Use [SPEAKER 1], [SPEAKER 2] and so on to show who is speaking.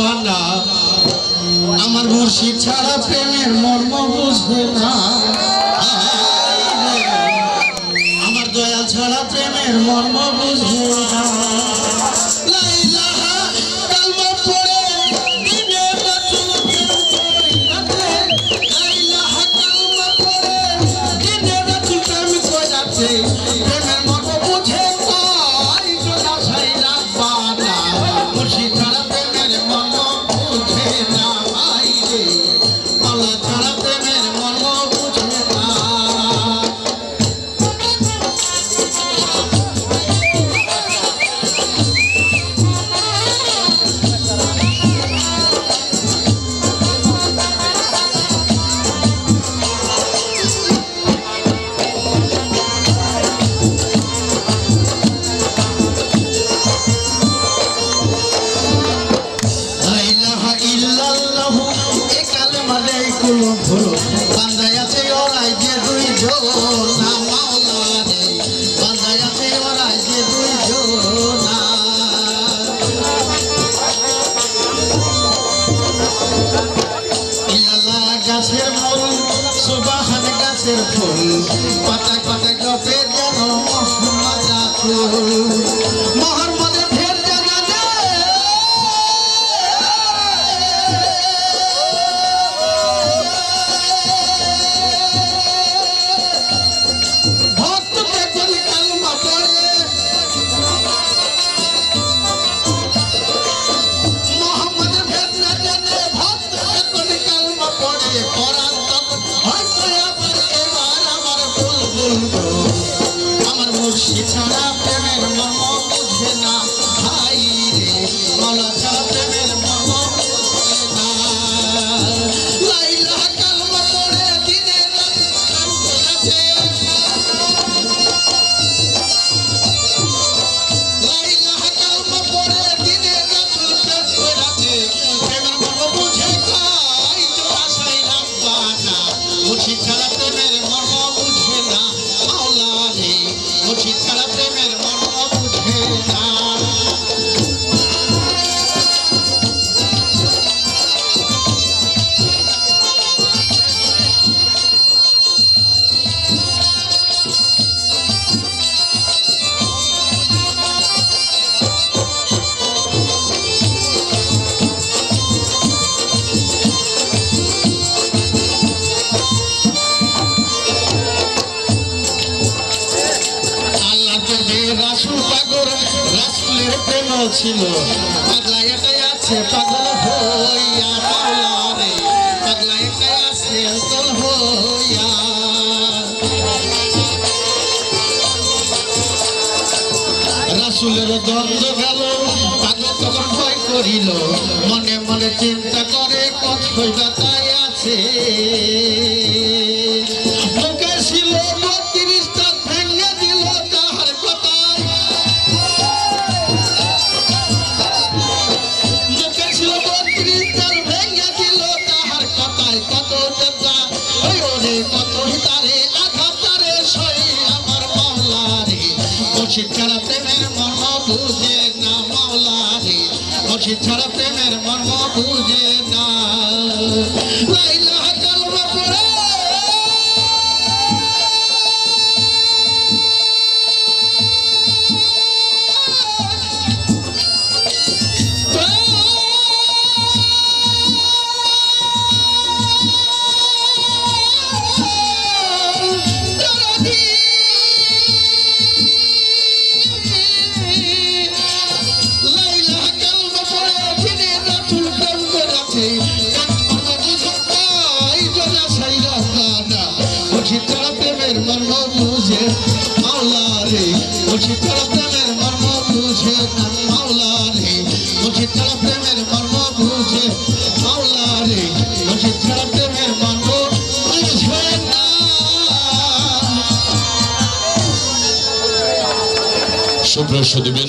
[SPEAKER 1] সাইরা আমার মুর্শিদ ছাড়া প্রেমের মর্ম বুঝবে না। আমার দয়াল ছাড়া প্রেমের মর্ম বান্দায় আছে ওরাই যে দুই জোনা মাওলা রে বান্দায় আছে ওরাই যে দুই জোনা ইল্লাল্লাহ গাছের মূল, সুবাহান গাছের ফুল, পাতায় পাতায় আমার মুর্শিদ ছাড়া প্রেমের মর্ম বুঝে না। ভাই রে মালা ছাড়া প্রেমের মর্ম বুঝে না। লাইলা কালমা পড়ে দিনে রাত কাম করেছে লাইলাহা কালমা পড়ে দিনে রাসূল প্রেম করাতে প্রেমের মর্ম বুঝে খাই জোড়া সাই রাব্বানা মুর্শিদ ছাড়া ছিল। এটাই আছে, পাগল হইয়া আছে তোল হইয়া। রাসূলের দ্বন্দ্ব গেল, পাগল তখন ভয় করিল। মনে মনে চিন্তা করে কত হইবা তাই আছে। তারে আঘাত তারে সই আমার মাওলা রে মুর্শিদ ছাড়া প্রেমের মর্ম বুঝে না মাওলা রে মুর্শিদ ছাড়া প্রেমের মর্ম বুঝে রে মুর্শিদ ছাড়া প্রেমের মর্ম বুঝে মাওলা রে। মুর্শিদ ছাড়া প্রেমের মর্ম বুঝে